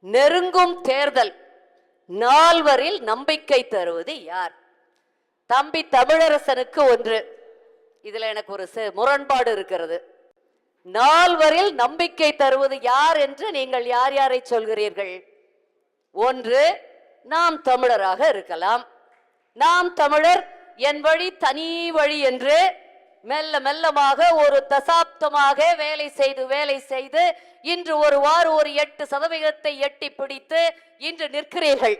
நெருங்கும் தேர்தல். நால்வரில் நம்பிக்கை தருவது யார்? தம்பி தமிழரசனுக்கு ஒன்று. இதுல எனக்கு ஒரு முரண்பாடு இருக்கிறது. நால்வரில் நம்பிக்கை தருவது யார் என்று நீங்கள் யார் யாரை சொல்கிறீர்கள்? ஒன்று நாம் தமிழராக இருக்கலாம். நாம் தமிழர் என் வழி தனி வழி என்று மெல்ல மெல்லமாக ஒரு தசாப்தமாக வேலை செய்து வேலை செய்து இன்று ஒரு வாரம் ஒரு எட்டு சதவீதத்தை எட்டி பிடித்து இன்று நிற்கிறீர்கள்.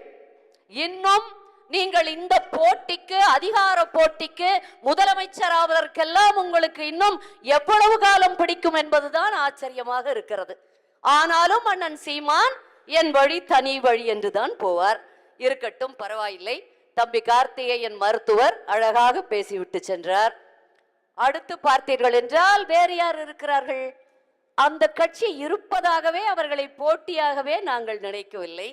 இன்னும் நீங்கள் இந்த போட்டிக்கு அதிகார போட்டிக்கு முதலமைச்சர் ஆவதற்கெல்லாம் உங்களுக்கு இன்னும் எவ்வளவு காலம் பிடிக்கும் என்பதுதான் ஆச்சரியமாக இருக்கிறது. ஆனாலும் அண்ணன் சீமான் என் வழி தனி வழி என்றுதான் போவார். இருக்கட்டும் பரவாயில்லை. தம்பி கார்த்திகேயன் மருத்துவர் அழகாக பேசிவிட்டு சென்றார். அடுத்து பார்த்தீர்கள் என்றால் வேறு யார் இருக்கிறார்கள்? அந்த கட்சி இருப்பதாகவே அவர்களை போட்டியாகவே நாங்கள் நினைக்கவில்லை.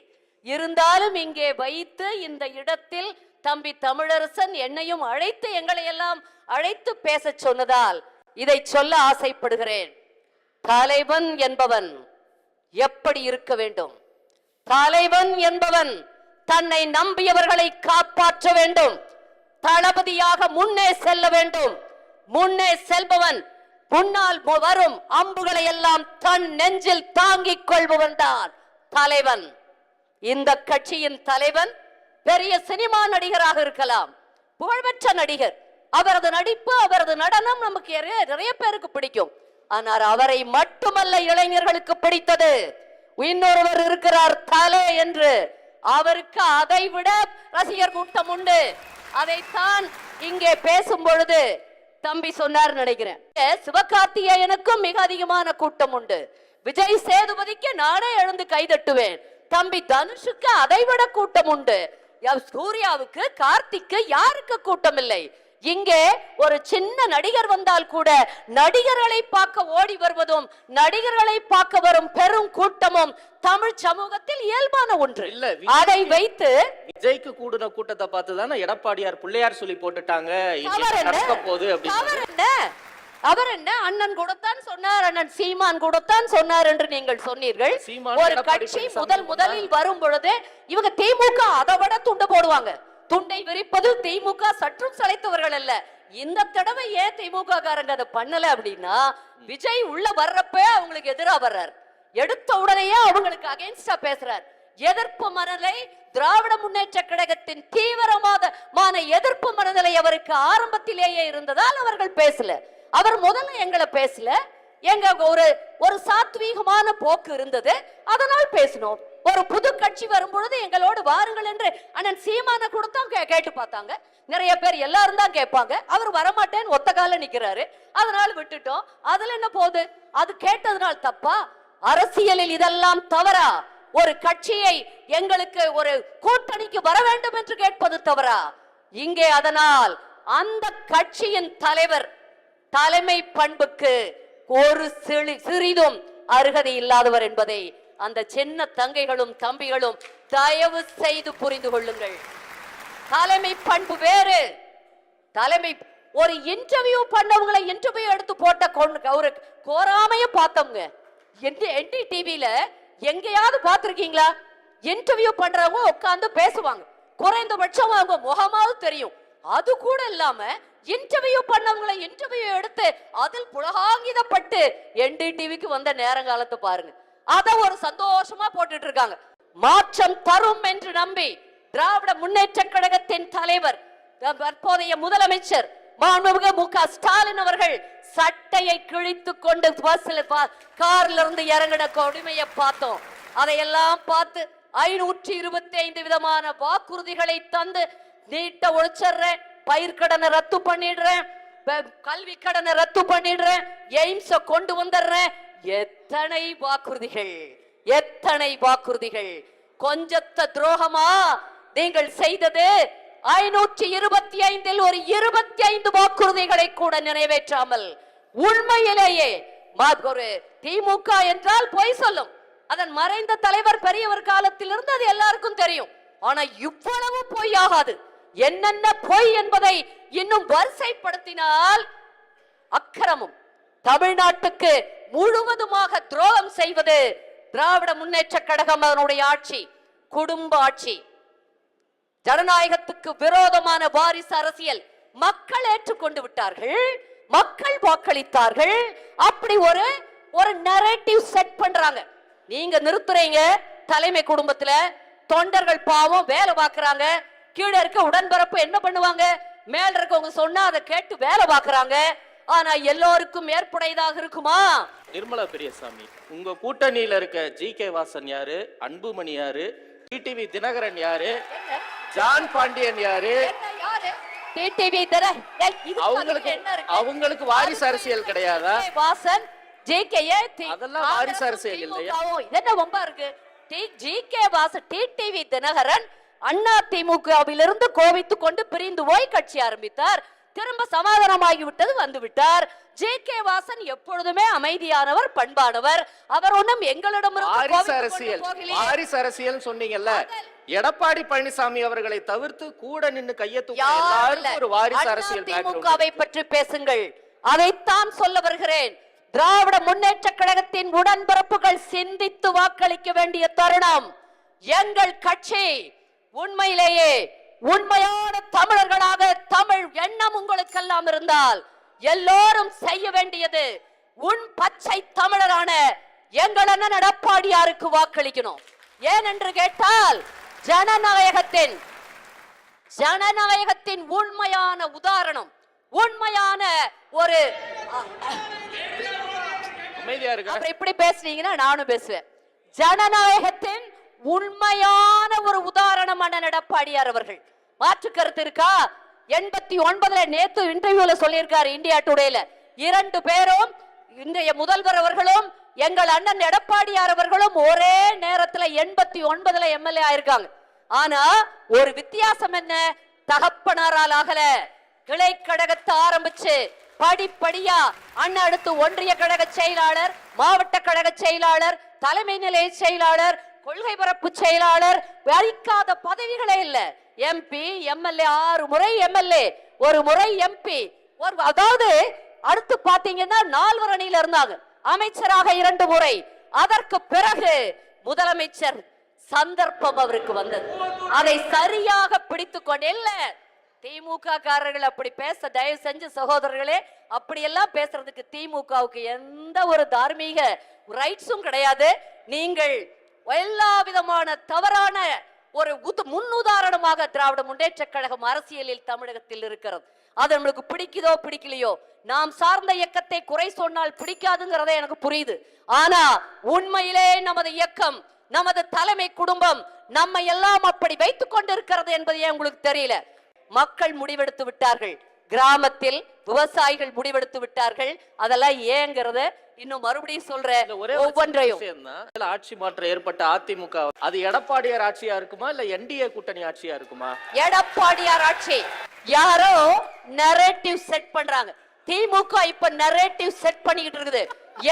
இருந்தாலும் இங்கே வைத்து இந்த இடத்தில் தம்பி தமிழரசன் என்னையும் அழைத்து எங்களை எல்லாம் அழைத்து பேசச் சொன்னதால் இதை சொல்ல ஆசைப்படுகிறேன். தலைவன் என்பவன் எப்படி இருக்க வேண்டும்? தலைவன் என்பவன் தன்னை நம்பியவர்களை காப்பாற்ற வேண்டும். தளபதியாக முன்னே செல்ல வேண்டும். முன்னே செல்பவன் முன்னால் வரும் அம்புகளை எல்லாம் தன் நெஞ்சில் தாங்கிக் கொள்பவன் தான் தலைவன். இந்த கட்சியின் தலைவன் பெரிய சினிமா நடிகராக இருக்கலாம் புகழ்பெற்ற நடிகர். அவரது நடிப்பு அவரது நடனம் நமக்கு நிறைய நிறைய பேருக்கு பிடிக்கும். ஆனால் அவரை மட்டுமல்ல இளைஞர்களுக்கு பிடித்தது. இன்னொருவர் இருக்கிறார் தலே என்று. அவருக்கு அதை விட ரசிகர் கூட்டம் உண்டு. அதைத்தான் இங்கே பேசும் பொழுது தம்பி சொன்னார் நினைக்கிறேன். ஏ, சிவகார்த்திகேயனுக்கும் மிக அதிகமான கூட்டம் உண்டு. விஜய் சேதுபதிக்கு நானே எழுந்து கைதட்டுவேன் தம்பி தனுஷுக்கு அதை விட கூட்டம் உண்டு. சூர்யாவுக்கு கார்த்திக்கு யாருக்கு கூட்டம் இல்லை? இங்கே ஒரு சின்ன நடிகர் வந்தால் கூட நடிகர்களை பார்க்க ஓடி வருவதும் நடிகர்களை பார்க்க வரும் பெரும் கூட்டமும் தமிழ் சமூகத்தில் இயல்பான ஒன்று. இல்ல, அதை வைத்து விஜய்க்கு கூடின கூட்டத்தை பார்த்து தானே எடப்பாடியார் பிள்ளையார் சொல்லி போட்டுட்டாங்க. இங்க தவறு என்ன? போகுது அப்படின்னு அவர் என்ன அண்ணன் கூடத்தான் சொன்னார் அண்ணன் சீமான் கூடத்தான் சொன்னார் என்று நீங்கள் சொன்னீர்கள். ஒரு கட்சி முதல் முதலில் வரும் பொழுது இவங்க திமுக அதை விட துண்டு போடுவாங்க. துண்டை விரிப்பது திமுக சற்றும் சளைத்தவர்கள் அல்ல. இந்த தடவை ஏன் திமுக காரங்க அதை பண்ணல அப்படின்னா விஜய் உள்ள வர்றப்ப அவங்களுக்கு எதிரா வர்றார். எடுத்த உடனேயே அவங்களுக்கு அகைன்ஸ்டா பேசுறார். எதிர்ப்பு மனநிலை திராவிட முன்னேற்ற கழகத்தின் தீவிரமான எதிர்ப்பு மனநிலை அவருக்கு ஆரம்பத்திலேயே இருந்ததால் அவர்கள் பேசல. அவர் முதல்ல எங்களை பேசல. எங்க ஒரு ஒரு சாத்வீகமான போக்கு இருந்தது. அதனால் பேசினோம். ஒரு புது கட்சி வரும்பொழுது எங்களோடு வாருங்கள் என்று அண்ணன் சீமான கொடுத்தோம் கே- கேட்டு பார்த்தாங்க. நிறைய பேர் எல்லாரும் தான் கேட்பாங்க. அவர் வரமாட்டேன்னு ஒத்த கால நிக்கிறாரு. அதனால விட்டுட்டோம். அதுல என்ன போகுது? அது கேட்டதுனால தப்பா? அரசியலில் இதெல்லாம் தவறா? ஒரு கட்சியை எங்களுக்கு ஒரு கூட்டணிக்கு வர வேண்டும் என்று கேட்பது தவறா? இங்கே அதனால் அந்த கட்சியின் தலைவர் தலைமை பண்புக்கு ஒரு சிறி- சிறிதும் அருகதை இல்லாதவர் என்பதை அந்த சின்ன தங்கைகளும் தம்பிகளும் தயவு செய்து புரிந்து கொள்ளுங்கள். தலைமை பண்பு வேறு. தலைமை ஒரு இன்டர்வியூ பண்ணவங்களை இன்டர்வியூ எடுத்து போட்ட கொண்டு ஒரு கோராமைய பார்த்தவங்க. என்டி டிவியில எங்கேயாவது பார்த்திருக்கீங்களா? இன்டர்வியூ பண்றவங்க உட்கார்ந்து பேசுவாங்க. குறைந்தபட்சம் அவங்க முகமாவது தெரியும். அது கூட இல்லாம இன்டர்வியூ பண்ணவங்களை இன்டர்வியூ எடுத்து அதில் புலகாங்கிதப்பட்டு என்டி டிவிக்கு வந்த நேரங்காலத்தை பாருங்க. அத ஒரு சந்தோஷமா போட்டுட்டு இருக்காங்க. மாற்றம் தரும் என்று நம்பி திராவிட முன்னேற்ற கழகத்தின் தலைவர் தற்போதைய முதலமைச்சர் மாண்புமிகு மு க ஸ்டாலின் அவர்கள் சட்டையை கிழித்து கொண்டு பஸ்ல கார்ல இருந்து இறங்கின கொடுமையை பார்த்தோம். அதையெல்லாம் பார்த்து ஐநூற்றி இருபத்தி ஐந்து விதமான வாக்குறுதிகளை தந்து நீட்ட ஒழிச்சிடுறேன் பயிர்கடனை ரத்து பண்ணிடுறேன் கல்வி கடனை ரத்து பண்ணிடுறேன் எய்ம்ஸ கொண்டு வந்துடுறேன். எத்தனை வாக்குறுதிகள் எத்தனை வாக்குறுதிகள்? கொஞ்சத்த துரோகமா? நீங்கள் செய்தது ஐநூற்றி இருபத்தி ஐந்தில் ஒரு இருபத்தி ஐந்து வாக்குறுதிகளை கூட நிறைவேற்றாமல் உண்மையிலேயே ஒரு திமுக என்றால் பொய் சொல்லும். அதன் மறைந்த தலைவர் பெரியவர் காலத்திலிருந்து அது எல்லாருக்கும் தெரியும். ஆனா இவ்வளவு பொய்யாகாது என்னென்ன பொய் என்பதை இன்னும் வரிசைப்படுத்தினால் அக்கிரமம். தமிழ்நாட்டுக்கு முழுவதுமாக துரோகம் செய்வது திராவிட முன்னேற்ற கழகம் அதனுடைய ஆட்சி குடும்ப ஆட்சி. ஜனநாயகத்துக்கு விரோதமான வாரிசு அரசியல் மக்கள் ஏற்றுக்கொண்டு விட்டார்கள் மக்கள் வாக்களித்தார்கள். அப்படி ஒரு ஒரு நரேட்டிவ் செட் பண்றாங்க. நீங்க நிறுத்துறீங்க தலைமை குடும்பத்துல தொண்டர்கள் பாவம் வேலை பார்க்கறாங்க. கீழே இருக்க உடன்பரப்பு என்ன பண்ணுவாங்க? மேல இருக்கவங்க சொன்னா அதை கேட்டு வேலை பார்க்கறாங்க. ஆனா எல்லோருக்கும் ஏற்புடையதாக இருக்குமா? நிர்மலா பெரியசாமி உங்க கூட்டணியில இருக்க ஜி கே வாசன் யாரு? அன்புமணி யாரு? டிடிவி தினகரன் யாரு? ஜான் பாண்டியன் யாரு? டிடிவி அவங்களுக்கு அவங்களுக்கு வாரிசு அரசியல் கிடையாதா. வாசன் ஜேகேஏ அதெல்லாம் வாரிசு அரசியல் இல்லையா? இது என்ன வம்பா இருக்கு? T GK Vasan TTV Dhinakaran அண்ணா திமுகவிலிருந்து கோவித்துக் கொண்டு பிரிந்து போய் கட்சி ஆரம்பித்தார். திரும்ப சமாதானமாகி விட்டது வந்து விட்டார் ஜே கே வாசன் எப்பொழுதுமே அமைதியானவர் பண்பானவர். அவர் கோபித்துக் கொண்டு அரசியல் அரசியல் சொன்னீங்கல்ல எடப்பாடி பழனிசாமி அவர்களை தவிர்த்து கூட நின்னு கைய தூக்க எல்லாருக்கும் ஒரு வாரிசு அரசியல் திமுகவை பற்றி பேசுங்கள். அதைத்தான் சொல்ல வருகிறேன். திராவிட முன்னேற்ற கழகத்தின் உடன்பிறப்புகள் சிந்தித்து வாக்களிக்க வேண்டிய தருணம். எங்கள் கட்சி உண்மையிலேயே உண்மையான தமிழர்களாக தமிழ் எண்ணம் உங்களுக்கெல்லாம் இருந்தால் எல்லோரும் செய்ய வேண்டியது உன் பச்சை தமிழரான எங்கள் அண்ணன் எடப்பாடியாருக்கு வாக்களிக்கணும். ஏனென்று கேட்டால் ஜனநாயகத்தின் ஜனநாயகத்தின் உண்மையான உதாரணம் உண்மையான ஒரு இப்படி பேசுனீங்கன்னா நானும் பேசுவேன். ஜனநாயகத்தின் உண்மையான ஒரு உதாரணம் அண்ணன் எடப்பாடியார் அவர்கள். மாற்று கருத்து இருக்கா? எண்பத்தி ஒன்பதுல நேத்து இன்டர்வியூல சொல்லியிருக்காரு இந்தியா டுடேல இரண்டு பேரும் இன்றைய முதல்வர் அவர்களும் எங்கள் அண்ணன் எடப்பாடியார் அவர்களும் ஒரே நேரத்துல எண்பத்தி ஒன்பதுல எம்எல்ஏ ஆயிருக்காங்க. ஆனா ஒரு வித்தியாசம் என்ன? தகப்பனாரால் ஆகல. கிளை கழகத்தை ஆரம்பிச்சு படிப்படியா அண்ணன் அடுத்து ஒன்றிய கழக செயலாளர் மாவட்ட கழக செயலாளர் தலைமை நிலைய செயலாளர் கொள்கை பரப்பு செயலாளர் அளிக்காத பதவிகளே இல்ல. எம்பி எம்எல்ஏ ஆறு முறை எம்எல்ஏ ஒரு முறை எம்பி ஒரு அதாவது அடுத்து பாத்தீங்கன்னா நால்வர் அணியில இருந்தாங்க. அமைச்சராக இரண்டு முறை. அதற்கு பிறகு முதலமைச்சர் சந்தர்ப்பம் அவருக்கு வந்தது. அதை சரியாக பிடித்து கொண்டு இல்ல திமுக காரர்கள் அப்படி பேச தயவு செஞ்சு சகோதரர்களே அப்படியெல்லாம் பேசுறதுக்கு திமுகவுக்கு எந்த ஒரு தார்மீக ரைட்ஸும் கிடையாது. நீங்கள் எல்லா விதமான தவறான ஒரு முன்னுதாரணமாக திராவிட முன்னேற்ற கழகம் அரசியலில் தமிழகத்தில் இருக்கிறது. அது நம்மளுக்கு பிடிக்குதோ பிடிக்கலையோ நாம் சார்ந்த இயக்கத்தை குறை சொன்னால் பிடிக்காதுங்கிறத எனக்கு புரியுது. ஆனா உண்மையிலே நமது இயக்கம் நமது தலைமை குடும்பம் நம்ம எல்லாம் அப்படி வைத்துக் கொண்டிருக்கிறது என்பது ஏன் உங்களுக்கு தெரியல? மக்கள் முடிவெடுத்து விட்டார்கள். கிராமத்தில் விவசாயிகள் முடிவெடுத்து விட்டார்கள். அதெல்லாம் ஏங்கிறத இன்னும் மறுபடியும் சொல்றேன் ஒவ்வொன்றையும். ஆட்சி மாற்றம் ஏற்பட்ட அதிமுக அது எடப்பாடியார் ஆட்சியா இருக்குமா இல்ல என்டிஏ கூட்டணி ஆட்சியா இருக்குமா? எடப்பாடியார் ஆட்சி. யாரோ நரேட்டிவ் செட் பண்றாங்க. திமுக இப்ப நரேட்டிவ் செட் பண்ணிக்கிட்டு இருக்குது.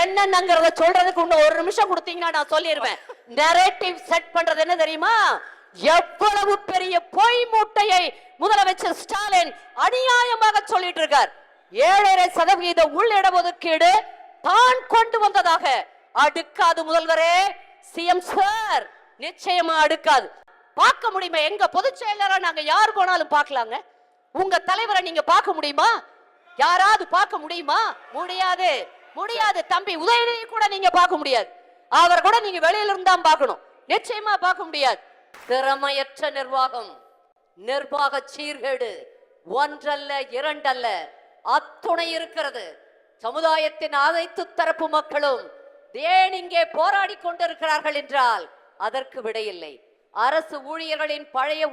என்னங்கிறத சொல்றதுக்கு இன்னும் ஒரு நிமிஷம் கொடுத்தீங்கன்னா நான் சொல்லிடுவேன் நரேட்டிவ் செட் பண்றது என்ன தெரியுமா? எவ்வளவு பெரிய பொய் மூட்டையை முதலமைச்சர் ஸ்டாலின் அநியாயமாக சொல்லிட்டு இருக்கார் ஏழரை சதவீத உள்ளிட ஒதுக்கீடு தான் கொண்டு வந்ததாக. அடுக்காது முதல்வரே. சிஎம் சார் நிச்சயமா அடுக்காது. பார்க்க முடியுமா? எங்க பொதுச் செயலரா நாங்க யார் போனாலும் பார்க்கலாங்க. உங்க தலைவரை நீங்க பார்க்க முடியுமா? யாராவது பார்க்க முடியுமா? முடியாது. முடியாது. தம்பி உதயநிதி கூட நீங்க பார்க்க முடியாது. அவர் கூட நீங்க வெளியில இருந்தா பார்க்கணும். நிச்சயமா பார்க்க முடியாது. திறமையற்ற நிர்வாகம் நிர்வாக சீர்கேடு ஒன்றல்ல இரண்டல்ல அத்துணை இருக்கிறது. சமுதாயத்தின் அனைத்து தரப்பு மக்களும் ஏன் இங்கே போராடி கொண்டிருக்கிறார்கள் என்றால் அதற்கு விடையில்லை. அரசு ஊழியர்களின் பழைய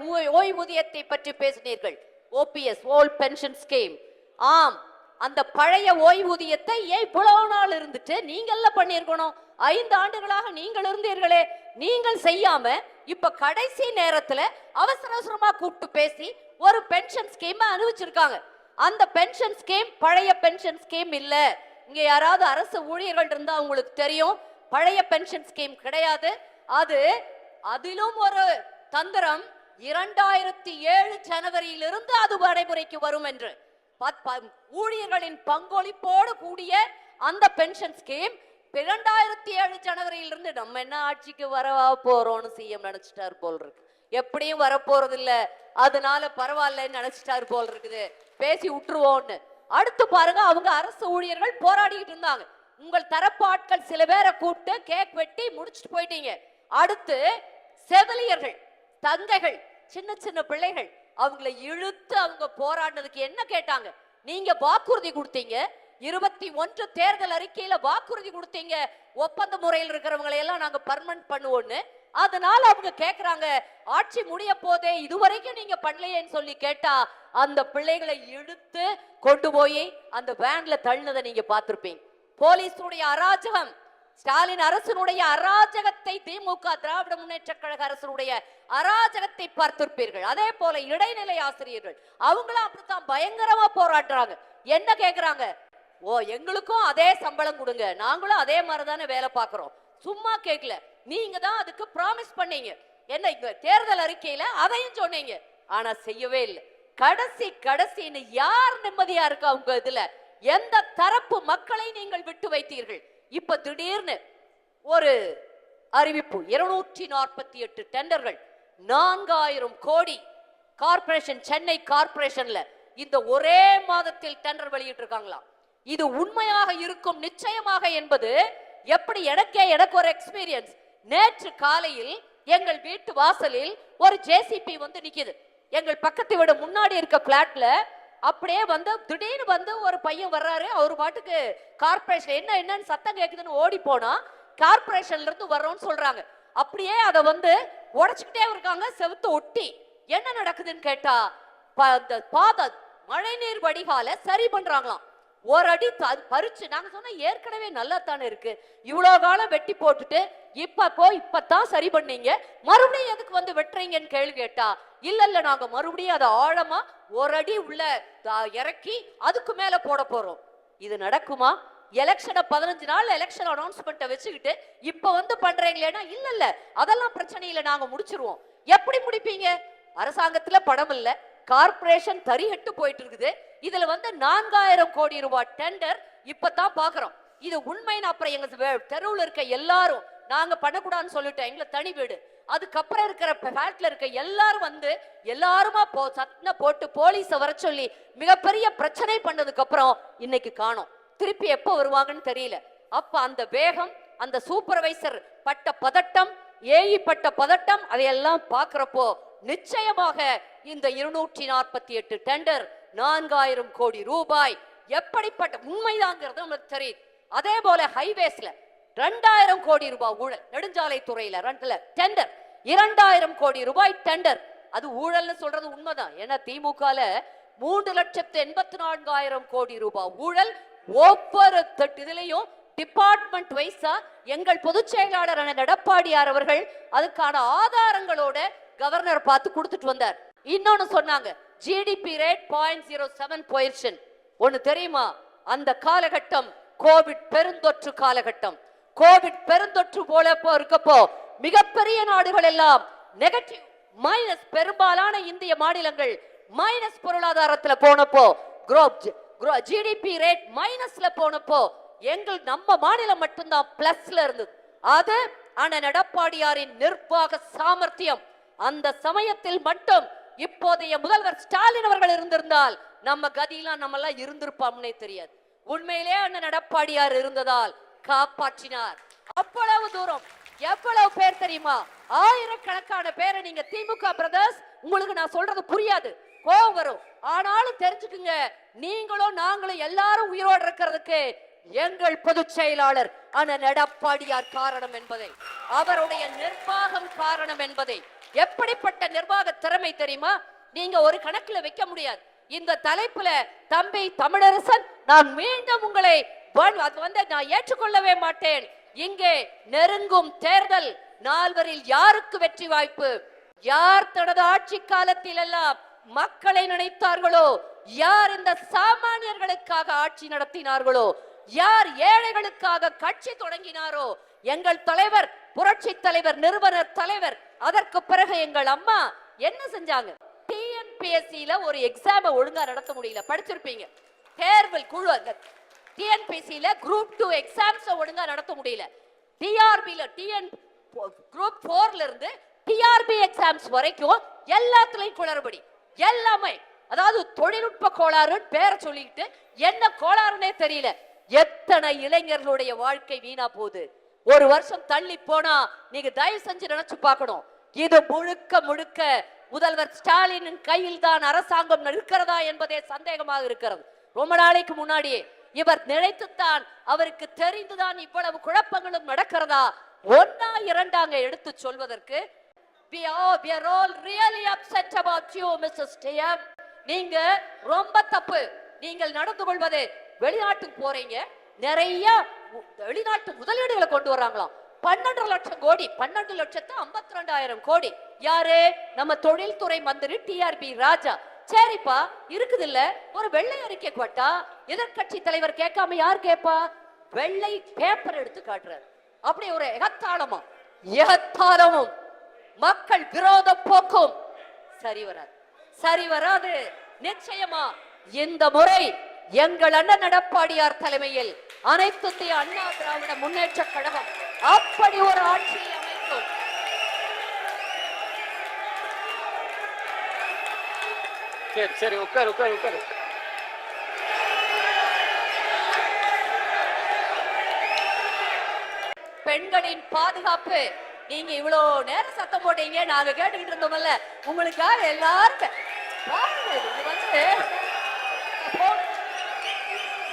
ஓய்வூதியத்தை பற்றி பேசினீர்கள். OPS old pension scheme. ஆம் அந்த பழைய ஓய்வூதியத்தை ஏன் இவ்வளவு நாள் இருந்துட்டு நீங்கள்ல பண்ணியிருக்கணும்? ஐந்து ஆண்டுகளாக நீங்கள் இருந்தீர்களே நீங்கள் செய்யாம இப்ப கடைசி நேரத்துல அவசர அவசரமா கூப்பிட்டு பேசி ஒரு பென்ஷன் ஸ்கீம் அனுபவிச்சிருக்காங்க. அந்த பென்ஷன் ஸ்கீம் பழைய பென்ஷன் ஸ்கீம் இல்ல. இங்க யாராவது அரசு ஊழியர்கள் இருந்தா உங்களுக்கு தெரியும். பழைய பென்ஷன் ஸ்கீம் கிடையாது. அது அதிலும் ஒரு தந்திரம் இரண்டாயிரத்தி ஏழு ஜனவரியிலிருந்து அது நடைமுறைக்கு வரும் என்று. பத்- ப- ஊழியர்களின் பங்களிப்போடு கூடிய அந்த பென்ஷன் ஸ்கீம் இரண்டாயிரத்தி ஏழு ஜனவரியிலிருந்து நம்ம என்ன ஆட்சிக்கு வரவா போறோம்னு சிஎம் நினைச்சிட்டாரு போல் இருக்கு. எப்படியும் வரப்போறது இல்ல அதனால பரவாயில்லன்னு நினைச்சிட்டாரு போல் இருக்குது. பேசி விட்டுருவோம்னு அடுத்து பாருங்க அவங்க அரசு ஊழியர்கள் போராடிக்கிட்டு இருந்தாங்க. உங்கள் தரப்பு ஆட்கள் சில பேரை கூப்பிட்டு கேக் வெட்டி முடிச்சுட்டு போயிட்டீங்க. அடுத்து செவிலியர்கள் தங்கைகள் சின்ன சின்ன பிள்ளைகள் அவங்கள இழுத்து அவங்க போராடினதுக்கு என்ன கேட்டாங்க? நீங்க வாக்குறுதி கொடுத்தீங்க. இருபத்தி ஒன்று தேர்தல் அறிக்கையில வாக்குறுதி கொடுத்தீங்க. ஒப்பந்த முறையில் இருக்கிறவங்களை எல்லாம் நாங்க பர்மனன்ட் பண்ணுவோம்னு. அதனால அவங்க கேக்குறாங்க ஆட்சி முடிய போதே இதுவரைக்கும் நீங்க பண்ணலையேன்னு சொல்லி கேட்டா அந்த பிள்ளைகளை இழுத்து கொண்டு போய் அந்த வேன்ல தள்ளினதை நீங்க பார்த்திருப்பீங்க. போலீஸுடைய அராஜகம் ஸ்டாலின் அரசனுடைய அராஜகத்தை திமுக திராவிட முன்னேற்ற கழக அரசனுடைய அராஜகத்தை பார்த்திருப்பீர்கள். அதே போல இடைநிலை ஆசிரியர்கள் அவங்களும் அப்படித்தான் பயங்கரமா போராடுறாங்க. என்ன கேக்குறாங்க? ஓ எங்களுக்கும் அதே சம்பளம் கொடுங்க. நாங்களும் அதே மாதிரி தானே வேலை பார்க்கறோம். சும்மா கேட்கல நீங்க தான் அதுக்கு ப்ராமிஸ் பண்ணீங்க. என்ன இங்க தேர்தல் அறிக்கையில அதையும் சொன்னீங்க. ஆனா செய்யவே இல்லை. கடைசி கடைசின்னு யார் நிம்மதியா இருக்கா உங்க இதுல? எந்த தரப்பு மக்களை நீங்கள் விட்டு வைத்தீர்கள்? இப்ப திடீர்னு ஒரு அறிவிப்பு. இருநூற்றி நாற்பத்தி எட்டு டெண்டர்கள். நான்காயிரம் கோடி கார்ப்பரேஷன் சென்னை கார்ப்பரேஷன்ல இந்த ஒரே மாதத்தில் டெண்டர் வெளியிட்டு இருக்காங்களாம் இது உண்மையாக இருக்கும் நிச்சயமாக என்பது எப்படி எனக்கே எனக்கு ஒரு எக்ஸ்பீரியன்ஸ் நேற்று காலையில் எங்கள் வீட்டு வாசலில் ஒரு ஜேசிபி வந்து நிக்குது. எங்கள் பக்கத்து வீடு முன்னாடி இருக்க பிளாட்ல அப்படியே வந்து திடீர்னு வந்து ஒரு பையன் வர்றாரு. அவர் பாட்டுக்கு கார்ப்பரேஷன் என்ன என்னன்னு சத்தம் கேக்குதுன்னு ஓடி போனா கார்ப்பரேஷன்ல இருந்து வர்றோம்னு சொல்றாங்க. அப்படியே அதை வந்து உடச்சுக்கிட்டே இருக்காங்க. செவுத்து ஒட்டி என்ன நடக்குதுன்னு கேட்டா அந்த பாத மழைநீர் வடிகால சரி பண்றாங்களாம். ஒரு அடி பறிச்சு நாங்க சொன்ன ஏற்கனவே நல்லா தானே இருக்கு. இவ்வளவு காலம் வெட்டி போட்டுட்டு இப்ப போய் இப்பதான் சரி பண்ணீங்க. மறுபடியும் எதுக்கு வந்து வெட்டுறீங்கன்னு கேள்வி கேட்டா இல்ல இல்ல நாங்க மறுபடியும் அதை ஆழமா ஒரு அடி உள்ள இறக்கி அதுக்கு மேல போட போறோம். இது நடக்குமா? எலெக்ஷனை பதினஞ்சு நாள் எலெக்ஷன் அனௌன்ஸ்மெண்ட்டை வச்சுக்கிட்டு இப்ப வந்து பண்றீங்களேன்னா இல்ல இல்ல அதெல்லாம் பிரச்சனை இல்லை நாங்க முடிச்சிருவோம். எப்படி முடிப்பீங்க? அரசாங்கத்துல படம் இல்லை. கார்ப்பரேஷன் தரிகட்டு போயிட்டு இருக்குது இதுல வந்து நான்காயிரம் கோடி ரூபாய் டெண்டர் இப்பதான் பாக்குறோம். இது உண்மைன்னு அப்புறம் எங்க தெருவில் இருக்க எல்லாரும் நாங்க பண்ணக்கூடாதுன்னு சொல்லிட்டோம். எங்களை தனி வீடு. அதுக்கப்புறம் இருக்கிற ஃபேக்ட்ல இருக்க எல்லாரும் வந்து எல்லாருமா போ சத்தனை போட்டு போலீஸை வர சொல்லி மிகப்பெரிய பிரச்சனை பண்ணதுக்கு அப்புறம் இன்னைக்கு காணோம். திருப்பி எப்போ வருவாங்கன்னு தெரியல. அப்ப அந்த வேகம் அந்த சூப்பர்வைசர் பட்ட பதட்டம் ஏயிப்பட்ட பதட்டம் அதையெல்லாம் பார்க்கிறப்போ நிச்சயமாக இந்த இருநூற்றி நாற்பத்தி எட்டு டெண்டர் நான்காயிரம் கோடி ரூபாய் எப்படிப்பட்ட உண்மைதாங்கிறது நம்மளுக்கு தெரியுது அதே போல ஹைவேஸ்ல ரெண்டாயிரம் கோடி ரூபாய் ஊழல் நெடுஞ்சாலை துறையில ரெண்டுல டெண்டர் இரண்டாயிரம் கோடி ரூபாய் டெண்டர். அது ஊழல்னு சொல்றது உண்மைதான். ஏன்னா திமுகல மூன்று லட்சத்து எண்பத்தி நான்காயிரம் கோடி ரூபாய் ஊழல் ஒவ்வொரு தட்டு இதுலயும் டிபார்ட்மெண்ட் வைஸா எங்கள் பொதுச் செயலாளரான எடப்பாடியார் அவர்கள் அதுக்கான ஆதாரங்களோட கவர்னர் பார்த்து கொடுத்துட்டு வந்தார். இன்னொன்னு சொன்னாங்க GDP rate point zero seven போயிருச்சு ஒண்ணு தெரியுமா? அந்த காலகட்டம் கோவிட் பெருந்தொற்று காலகட்டம். கோவிட் பெருந்தொற்று போல போ இருக்கப்போ மிகப்பெரிய நாடுகள் எல்லாம் நெகட்டிவ் மைனஸ் பெரும்பாலான இந்திய மாநிலங்கள் மைனஸ் பொருளாதாரத்துல போனப்போ ஜிடிபி ரேட் மைனஸ்ல போனப்போ எங்கள் நம்ம மாநிலம் மட்டும்தான் பிளஸ்ல இருந்தது. அது அண்ணன் எடப்பாடியாரின் நிர்வாக சாமர்த்தியம். அந்த சமயத்தில் மட்டும் இப்போதைய முதல்வர் ஸ்டாலின் அவர்கள் இருந்திருந்தால் நம்ம கதியெல்லாம் நம்ம எல்லாம் இருந்திருப்போம்னே தெரியாது. உண்மையிலே அண்ணன் எடப்பாடியார் இருந்ததால் காப்பாற்றினார். அவ்வளவு தூரம். எவ்வளவு பேர் தெரியுமா? ஆயிரக்கணக்கான பேரை நீங்க திமுக பிரதர்ஸ் உங்களுக்கு நான் சொல்றது புரியாது. கோவம் வரும். ஆனாலும் தெரிஞ்சுக்குங்க. நீங்களும் நாங்களும் எல்லாரும் உயிரோடு இருக்கிறதுக்கு எங்கள் பொதுச் செயலாளர் அண்ணன் எடப்பாடியார் காரணம் என்பதை அவருடைய நிர்வாகம் காரணம் என்பதை எப்படிப்பட்ட நிர்வாக திறமை தெரியுமா? நீங்க ஒரு கணக்குல வைக்க முடியாது. இந்த தலைப்புல தம்பி தமிழரசன் நான் மீண்டும் உங்களை அது வந்து நான் ஏற்றுக்கொள்ளவே மாட்டேன். இங்கே நெருங்கும் தேர்தல் நால்வரில் யாருக்கு வெற்றி வாய்ப்பு? யார் தனது ஆட்சி காலத்தில் எல்லாம் மக்களை நினைத்தார்களோ? யார் இந்த சாமானியர்களுக்காக ஆட்சி நடத்தினார்களோ? யார் ஏழைகளுக்காக கட்சி தொடங்கினாரோ எங்கள் தலைவர் புரட்சி தலைவர் நிறுவனர் தலைவர் அதற்கு பிறகு எங்கள் அம்மா என்ன செஞ்சாங்க? டிஎன்பிஎஸ்சியில ஒரு எக்ஸாம் ஒழுங்கா நடத்த முடியல. படிச்சிருப்பீங்க. தேர்வில் குழு அந்த டிஎன்பிஎஸ்சியில குரூப் டூ எக்ஸாம்ஸ் ஒழுங்கா நடத்த முடியல. டிஆர்பியில டிஎன் குரூப் போர்ல இருந்து டிஆர்பி எக்ஸாம்ஸ் வரைக்கும் எல்லாத்துலயும் குளறுபடி. எல்லாமே. அதாவது தொழில்நுட்ப கோளாறுன்னு பேரை சொல்லிக்கிட்டு என்ன கோளாறுனே தெரியல. எத்தனை இளைஞர்களுடைய வாழ்க்கை வீணா போகுது? ஒரு வருஷம் தள்ளி போனா நீங்க தயவு செஞ்சு நினைச்சு பார்க்கணும். இது முழுக்க முழுக்க முதல்வர் ஸ்டாலினின் கையில் தான் அரசாங்கம் இருக்கிறதா என்பதே சந்தேகமாக இருக்கிறது. ரொம்ப நாளைக்கு முன்னாடியே இவர் நினைத்துத்தான் அவருக்கு தெரிந்துதான் இவ்வளவு குழப்பங்களும் நடக்கிறதா? ஒன்னா இரண்டாங்க எடுத்து சொல்வதற்கு we are we are all really upset about you mrs. TM நீங்க ரொம்ப தப்பு. நீங்கள் நடந்து கொள்வது வெளிநாட்டுக்கு போறீங்க நிறைய வெளிநாட்டு முதலீடுகளை கொண்டு வர்றாங்களாம். பன்னெண்டு லட்சம் கோடி பன்னெண்டு லட்சத்து ஐம்பத்தி ரெண்டாயிரம் கோடி. யாரு? நம்ம தொழில்துறை மந்திரி டிஆர்பி ராஜா. சரிப்பா இருக்குது இல்ல ஒரு வெள்ளை அறிக்கை கொட்டா எதிர்க்கட்சி தலைவர் கேட்காம யார் கேட்பா வெள்ளை பேப்பர் எடுத்து காட்டுறாரு. அப்படி ஒரு எகத்தாளமும் எகத்தாளமும். மக்கள் விரோத போக்கும். சரி வராது. சரி வராது. நிச்சயமா இந்த முறை எங்கள் அண்ணன் எடப்பாடியார் தலைமையில் அனைத்து அண்ணா திராவிட முன்னேற்ற கழகம் அப்படி ஒரு ஆட்சியை அமைக்கும். சரி சரி உட்காரு உட்காரு உட்காரு. பெண்களின் பாதுகாப்பு நீங்க இவ்வளவு நேரம் சத்தம் போட்டீங்க நாங்க கேட்டுக்கிட்டு இருந்தோம்ல உங்களுக்காக எல்லாரும் கே- பாருங்க, இது வந்து இல்ல இல்ல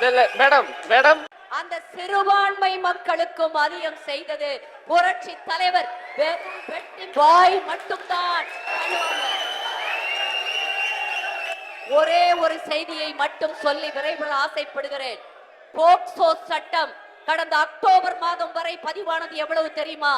மேடம் மேடம். அந்த சிறுபான்மை மக்களுக்கும் அதிகம் செய்தது புரட்சி தலைவர் வெறும் வெட்டி வாய் மட்டும்தான். ஒரே ஒரு செய்தியை மட்டும் சொல்லி விரைவில் ஆசைப்படுகிறேன். போக்சோ சட்டம் கடந்த அக்டோபர் மாதம் வரை பதிவானது எவ்வளவு தெரியுமா?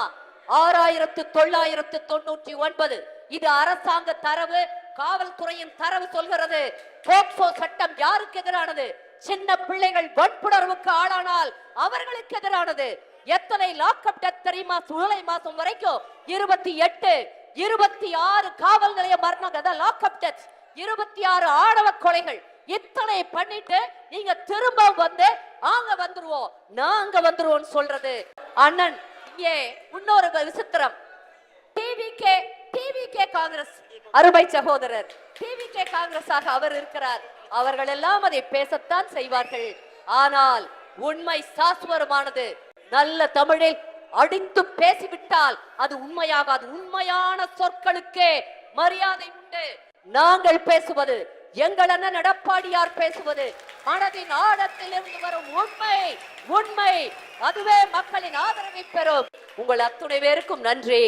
ஆறாயிரத்து தொள்ளாயிரத்து தொண்ணூற்றி ஒன்பது. இது அரசாங்க தரவு காவல்துறையின் தரவு சொல்கிறது. போக்சோ சட்டம் யாருக்கு எதிரானது? சின்ன பிள்ளைகள் வன்புணர்வுக்கு ஆளானால் அவர்களுக்கு எதிரானது. எத்தனை லாக்அப் டெத் தெரியுமா? ஜூலை மாசம் வரைக்கும் இருபத்தி எட்டு இருபத்தி ஆறு காவல் நிலைய மரணம் லாக்அப் டெத். இருபத்தி ஆறு ஆணவ கொலைகள். இத்தனை பண்ணிட்டு நீங்க திரும்ப வந்து ஆங்க வந்துருவோம். நாங்க வந்துருவோம் சொல்றது. அண்ணன் இங்கே இன்னொரு விசித்திரம். டிவிகே டிவிகே காங்கிரஸ். அருமை சகோதரர். டிவிகே காங்கிரஸாக அவர் இருக்கிறார். அவர்கள் எல்லாம் அதை பேசத்தான் செய்வார்கள். ஆனால் உண்மை சாஸ்வரமானது நல்ல தமிழில் அடித்து பேசிவிட்டால் அது உண்மையாகாது. உண்மையான சொற்களுக்கே மரியாதை உண்டு. நாங்கள் பேசுவது எங்கள் அண்ணன் எடப்பாடியார் பேசுவது மனதின் ஆழத்தில் இருந்து வரும் உண்மை உண்மை. அதுவே மக்களின் ஆதரவை பெறும். உங்கள் அத்துணை பேருக்கும் நன்றி.